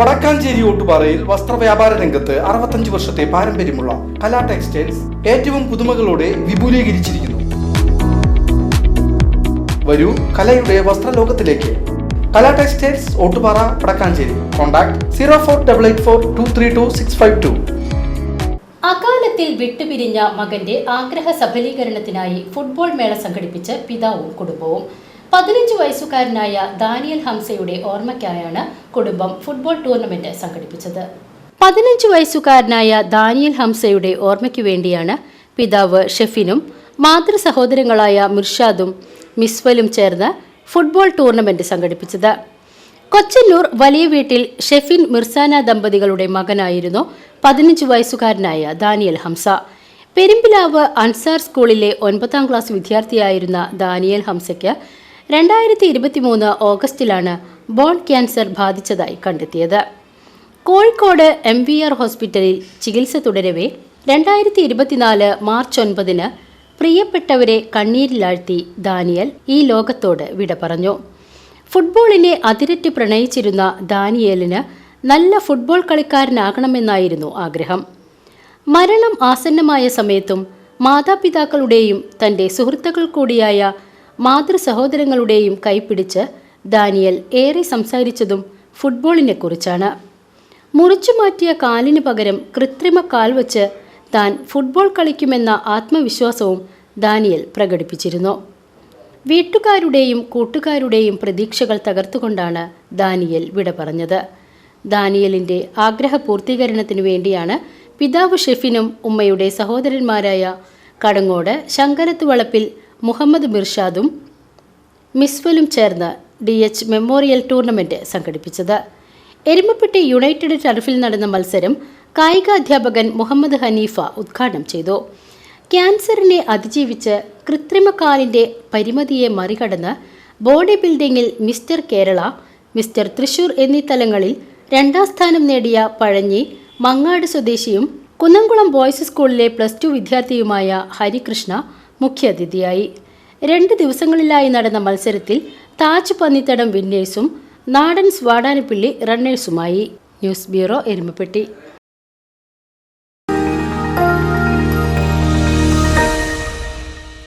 വടക്കാഞ്ചേരി ഓട്ടുപാറയിൽ വസ്ത്രവ്യാപാര രംഗത്ത് അറുപത്തഞ്ച് വർഷത്തെ പാരമ്പര്യമുള്ള കലാ ടെക്സ്റ്റൈൽസ് ഏറ്റവും പുതുമകളോടെ വിപുലീകരിച്ചിരിക്കുന്നു. വരൂ കലയുടെ വസ്ത്രലോകത്തിലേക്ക്. Kala textiles Ottupara Vadakkanchery. Contact zero four double eight four two three two six five two. അകാലത്തിൽ വിട്ടുപിരിഞ്ഞ മകന്റെ ആഗ്രഹ സഫലീകരണത്തിനായി ഫുട്ബോൾ മേള സംഘടിപ്പിച്ച് പിതാവും കുടുംബവും പതിനഞ്ച് വയസ്സുകാരനായ ദാനിയൽ ഹംസയുടെ ഓർമ്മയ്ക്കായാണ് കുടുംബം ഫുട്ബോൾ ടൂർണമെന്റ് സംഘടിപ്പിച്ചത്. പതിനഞ്ച് വയസ്സുകാരനായ ദാനിയൽ ഹംസയുടെ ഓർമ്മയ്ക്കു വേണ്ടിയാണ് പിതാവ് ഷെഫിനും മാതൃ സഹോദരങ്ങളായ മിർഷാദും മിസ്വലും ചേർന്ന് ഫുട്ബോൾ ടൂർണമെന്റ് സംഘടിപ്പിച്ചത്. കൊച്ചന്നൂർ വലിയ വീട്ടിൽ ഷെഫിൻ മിർസാന ദമ്പതികളുടെ മകനായിരുന്നു പതിനഞ്ച് വയസ്സുകാരനായ ദാനിയൽ ഹംസ. പെരുമ്പിലാവ് അൻസാർ സ്കൂളിലെ ഒൻപതാം ക്ലാസ് വിദ്യാർത്ഥിയായിരുന്ന ദാനിയൽ ഹംസയ്ക്ക് രണ്ടായിരത്തി ഇരുപത്തി മൂന്ന് ഓഗസ്റ്റിലാണ് ബോൺ ക്യാൻസർ ബാധിച്ചതായി കണ്ടെത്തിയത്. കോഴിക്കോട് എം വി ആർ ഹോസ്പിറ്റലിൽ ചികിത്സ തുടരവേ രണ്ടായിരത്തി ഇരുപത്തിനാല് മാർച്ച് ഒൻപതിന് പ്രിയപ്പെട്ടവരെ കണ്ണീരിലാഴ്ത്തി ദാനിയൽ ഈ ലോകത്തോട് വിട പറഞ്ഞു. ഫുട്ബോളിനെ അതിരറ്റ് പ്രണയിച്ചിരുന്ന ദാനിയേലിന് നല്ല ഫുട്ബോൾ കളിക്കാരനാകണമെന്നായിരുന്നു ആഗ്രഹം. മരണം ആസന്നമായ സമയത്തും മാതാപിതാക്കളുടെയും തന്റെ സുഹൃത്തുക്കൾ കൂടിയായ മാതൃ സഹോദരങ്ങളുടെയും കൈപ്പിടിച്ച് ദാനിയൽ ഏറെ സംസാരിച്ചതും ഫുട്ബോളിനെ കുറിച്ചാണ്. മുറിച്ചു മാറ്റിയ കാലിന് പകരം കൃത്രിമ കാൽ വച്ച് താൻ ഫുട്ബോൾ കളിക്കുമെന്ന ആത്മവിശ്വാസവും ദാനിയൽ പ്രകടിപ്പിച്ചിരുന്നു. വീട്ടുകാരുടെയും കൂട്ടുകാരുടെയും പ്രതീക്ഷകൾ തകർത്തുകൊണ്ടാണ് ദാനിയൽ വിട പറഞ്ഞത്. ദാനിയലിന്റെ ആഗ്രഹ പൂർത്തീകരണത്തിനു വേണ്ടിയാണ് പിതാവ് ഷെഫിനും ഉമ്മയുടെ സഹോദരന്മാരായ കടങ്ങോട് ശങ്കരത്ത് വളപ്പിൽ മുഹമ്മദ് മിർഷാദും മിസ്വലും ചേർന്ന് ഡി എച്ച് മെമ്മോറിയൽ ടൂർണമെന്റ് സംഘടിപ്പിച്ചത്. എരുമപ്പെട്ടി യുണൈറ്റഡ് ടർഫിൽ നടന്ന മത്സരം കായികാധ്യാപകൻ മുഹമ്മദ് ഹനീഫ ഉദ്ഘാടനം ചെയ്തു. ക്യാൻസറിനെ അതിജീവിച്ച് കൃത്രിമക്കാലിന്റെ പരിമിതിയെ മറികടന്ന് ബോഡി ബിൽഡിംഗിൽ മിസ്റ്റർ കേരള മിസ്റ്റർ തൃശൂർ എന്നീ തലങ്ങളിൽ രണ്ടാം സ്ഥാനം നേടിയ പഴഞ്ഞി മങ്ങാട് സ്വദേശിയും കുന്നംകുളം ബോയ്സ് സ്കൂളിലെ പ്ലസ് ടു വിദ്യാർത്ഥിയുമായ ഹരികൃഷ്ണ മുഖ്യാതിഥിയായി. രണ്ട് ദിവസങ്ങളിലായി നടന്ന മത്സരത്തിൽ താജ് പന്നിത്തടം വിന്നേഴ്സും നാടൻ സ്വാടാനപ്പിള്ളി റണ്ണേഴ്സുമായി. News bureau Erumapetty.